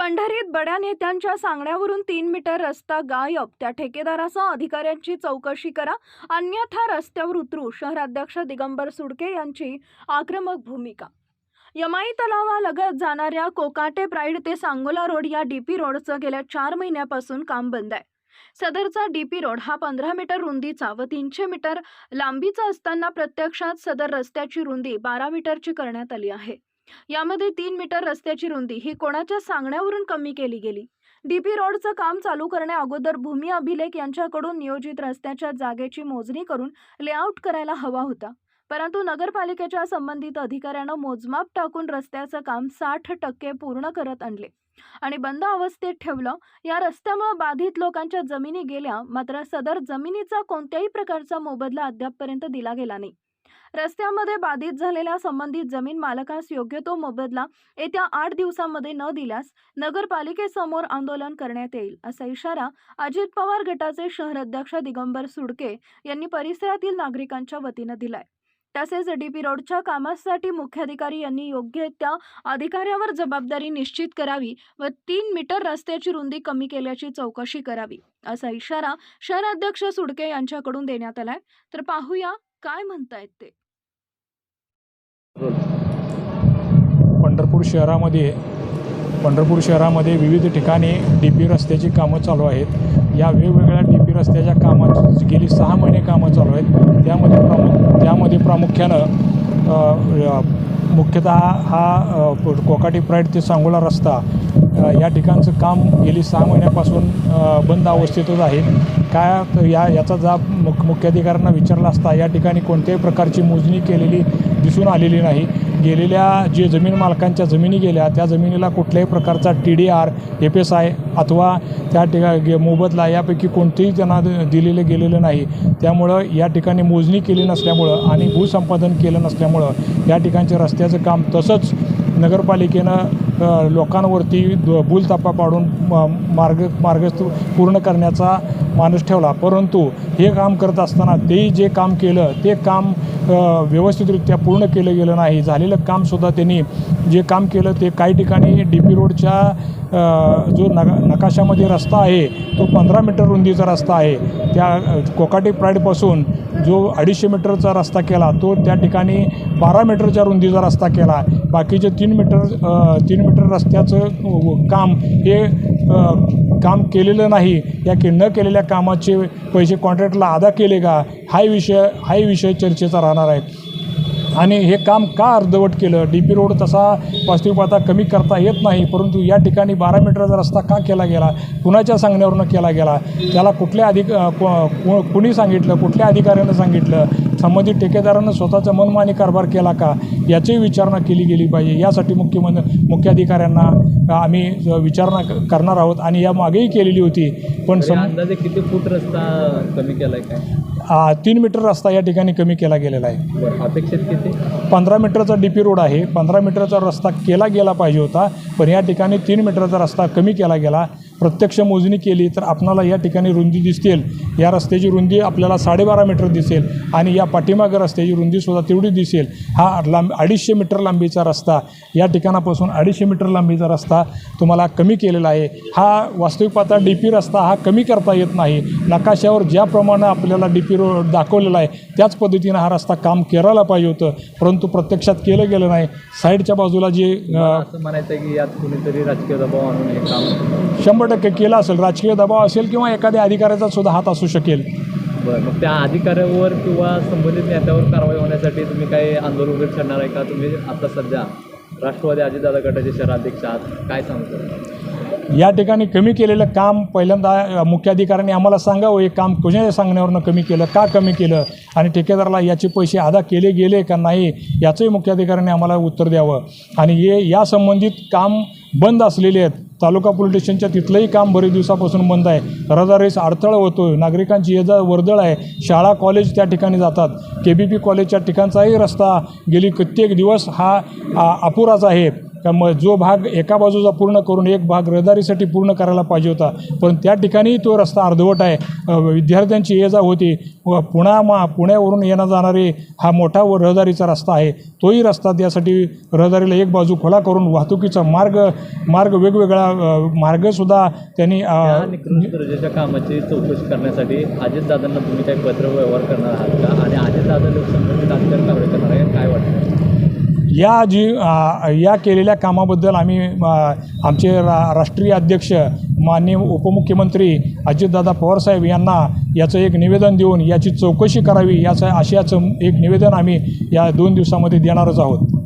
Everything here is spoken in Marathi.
पंढरीत बड्या नेत्यांच्या सांगण्यावरून तीन मीटर रस्ता गायब. त्या ठेकेदारासह अधिकाऱ्यांची चौकशी करा. अन्यथा रस्त्यावर उतरू. शहराध्यक्ष दिगंबर सुडके यांची आक्रमक भूमिका. यमाई तलावालगत जाणाऱ्या कोकाटे प्राईड ते सांगोला रोड या डीपी रोडचं गेल्या चार महिन्यापासून काम बंद आहे. सदरचा डीपी रोड हा पंधरा मीटर रुंदीचा व तीनशे मीटर लांबीचा असताना प्रत्यक्षात सदर रस्त्याची रुंदी बारा मीटरची करण्यात आली आहे. यामध्ये तीन मीटर रस्त्याची रुंदी ही कोणाच्या सांगण्यावरून कमी केली गेली? डीपी रोडचं काम चालू करण्या अगोदर भूमी अभिलेख यांच्याकडून नियोजित रस्त्याच्या जागेची मोजणी करून लेआउट करायला हवा होता. परंतु नगरपालिकेच्या संबंधित अधिकाऱ्यानं मोजमाप टाकून रस्त्याचं काम साठ टक्के पूर्ण करत आणले. आणि बंद अवस्थेत ठेवलं. या रस्त्यामुळे बाधित लोकांच्या जमिनी गेल्या मात्र सदर जमिनीचा कोणत्याही प्रकारचा मोबदला अद्यापपर्यंत दिला गेला नाही. रस्त्यामध्ये बाधित झालेल्या संबंधित जमीन मालकास योग्य तो मोबदला येत्या आठ दिवसांमध्ये न दिल्यास नगरपालिकेसमोर आंदोलन करण्यात येईल असा इशारा अजित पवार गटाचे शहर अध्यक्ष दिगंबर सुडके यांनी परिसरातील नागरिकांच्या वतीनं दिलाय. तसेच डीपी रोडच्या कामासाठी मुख्याधिकारी यांनी योग्य त्या अधिकाऱ्यावर जबाबदारी निश्चित करावी व तीन मीटर रस्त्याची रुंदी कमी केल्याची चौकशी करावी असा इशारा शहराध्यक्ष सुडके यांच्याकडून देण्यात आलाय. तर पाहूया काय म्हणतायत ते? पंढरपूर शहरामध्ये पंढरपूर शहरामध्ये विविध ठिकाणी डी पी रस्त्याची कामं चालू आहेत. या वेगवेगळ्या डी पी रस्त्याच्या कामाची गेली सहा महिने कामं चालू आहेत. त्यामध्ये प्रामुख त्यामध्ये प्रामुख्यानं मुख्यतः हा कोकाटी प्राईड ते सांगोला रस्ता या ठिकाणचं काम गेली सहा महिन्यापासून बंद अवस्थेतच आहे. काय तर या याचा जाब मुख मुख्याधिकाऱ्यांना विचारला असता या ठिकाणी कोणत्याही प्रकारची मोजणी केलेली दिसून आलेली नाही. गेलेल्या जे जमीन मालकांच्या जमिनी गेल्या त्या जमिनीला कुठल्याही प्रकारचा T D R F S I अथवा त्या ठिका गे- मोबदला यापैकी कोणतेही त्यांना द- दिलेले गेलेलं नाही. त्यामुळं या ठिकाणी मोजणी केली नसल्यामुळं आणि भूसंपादन केलं नसल्यामुळं या ठिकाणचे रस्त्याचं काम तसंच नगरपालिकेनं लोकांवरती द- भूलतापा पाडून म- मार्ग मार्ग पूर्ण करण्याचा माणूस ठेवला. परंतु हे काम करत असताना ते जे काम केलं ते काम व्यवस्थितरित्या पूर्ण केलं गेलं नाही. झालेलं कामसुद्धा त्यांनी जे काम केलं ते काही ठिकाणी डी पी रोडच्या जो नका नकाशामध्ये रस्ता आहे तो पंधरा मीटर रुंदीचा रस्ता आहे. त्या कोकाटी प्राईडपासून जो अडीचशे मीटरचा रस्ता केला तो त्या ठिकाणी बारा मीटरच्या रुंदीचा रस्ता केला. बाकीचे तीन मीटर तीन मीटर रस्त्याचं काम हे काम केलेलं नाही. या के न केलेल्या कामाचे पैसे कॉन्ट्रॅक्टला अदा केले का? हाही विषय हाही विषय चर्चेचा राहणार आहे. आणि हे काम का अर्धवट केलं? डी पी रोड तसा वास्तविक कमी करता येत नाही परंतु या ठिकाणी बारा मीटरचा रस्ता का केला गेला? कुणाच्या सांगण्यावरनं केला गेला? त्याला कुठल्या अधिक कुणी सांगितलं? कुठल्या अधिकाऱ्यानं सांगितलं? संबंधित ठेकेदारानं स्वतःचा मनमानी कारभार केला का? याची विचारणा केली गेली पाहिजे. यासाठी मुख्यमंत्र मुख्याधिकाऱ्यांना आम्ही विचारणा करणार आहोत आणि या मागेही केलेली होती. पण सम अंदाजे किती फूट रस्ता कमी केलाय काय? आ, तीन मीटर रस्ता या ठिकाणी कमी केला गेलेला आहे. अपेक्षित किती? पंधरा मीटरचा डी पी रोड आहे. पंधरा मीटरचा रस्ता केला गेला पाहिजे होता पण या ठिकाणी तीन मीटरचा रस्ता कमी केला गेला. प्रत्यक्ष मोजणी केली तर आपणाला या ठिकाणी रुंदी दिसतील. या रस्त्याची रुंदी आपल्याला साडेबारा मीटर दिसेल आणि या पाठीमागं रस्त्याची रुंदीसुद्धा तेवढी दिसेल. हा लांब अडीचशे मीटर लांबीचा रस्ता या ठिकाणापासून अडीचशे मीटर लांबीचा रस्ता तुम्हाला कमी केलेला आहे. हा वास्तविक पाहता डी पी रस्ता हा कमी करता येत नाही. नकाशावर ज्याप्रमाणे आपल्याला डी पी रोड दाखवलेला आहे. त्याच पद्धतीनं हा रस्ता काम करायला पाहिजे होतं. परंतु प्रत्यक्षात केलं गेलं नाही. साईडच्या बाजूला जे असं म्हणायचं की यात कुणीतरी राजकीय दबाव आणून हे काम शंभर टक्के केला असेल. राजकीय दबाव असेल किंवा एखाद्या अधिकाऱ्याचा सुद्धा हात असू शकेल. बरं मग त्या अधिकाऱ्यावर किंवा संबंधित नेत्यावर कारवाई होण्यासाठी तुम्ही काही आंदोलन वगैरे करणार आहे का? तुम्ही आता सध्या राष्ट्रवादी अजितदादा गटाचे शहराध्यक्ष आहात. काय सांगतो? या ठिकाणी कमी केलेलं काम पहिल्यांदा मुख्याधिकाऱ्यांनी आम्हाला सांगावं हे काम कुणाच्या सांगण्यावरनं कमी केलं का कमी केलं? आणि ठेकेदाराला याचे पैसे अदा केले गेले का नाही याचंही मुख्याधिकाऱ्यांनी आम्हाला उत्तर द्यावं. आणि हे या संबंधित काम बंद असलेले आहेत. तालुका पोलीस स्टेशनच्या तिथलंही काम बरेच दिवसापासून बंद आहे. रहदारीस अडथळा होतो नागरिकांची ये जा वर्दळ आहे शाळा कॉलेज त्या ठिकाणी जातात. के बी पी कॉलेजच्या ठिकाणचाही रस्ता गेली कित्येक दिवस हा अपुराच आहे. त्यामुळे मग जो भाग एका बाजूचा पूर्ण करून एक भाग रहदारीसाठी पूर्ण करायला पाहिजे होता. पण त्या ठिकाणी तो रस्ता अर्धवट आहे. विद्यार्थ्यांची ये जा होती. व पुणा मा पुण्यावरून येणं जाणारे हा मोठा व रहदारीचा रस्ता आहे. तोही रस्ता त्यासाठी रहदारीला एक बाजू खुला करून वाहतुकीचा मार्ग मार्ग वेगवेगळा मार्गसुद्धा त्यांनी दर्जाच्या कामाची चौकशी करण्यासाठी अजितदादांना तुम्ही काही पत्र व्यवहार करणार आहात का? आणि अजितदादा लोकसंबंधित अधिकार करणार आहे काय वाटतं? या जी या केलेल्या कामाबद्दल आम्ही आमचे रा राष्ट्रीय अध्यक्ष माननीय उपमुख्यमंत्री अजितदादा पवारसाहेब यांना याचं एक निवेदन देऊन याची चौकशी करावी याचं आशयाचं एक निवेदन आम्ही या दोन दिवसामध्ये देणारच आहोत.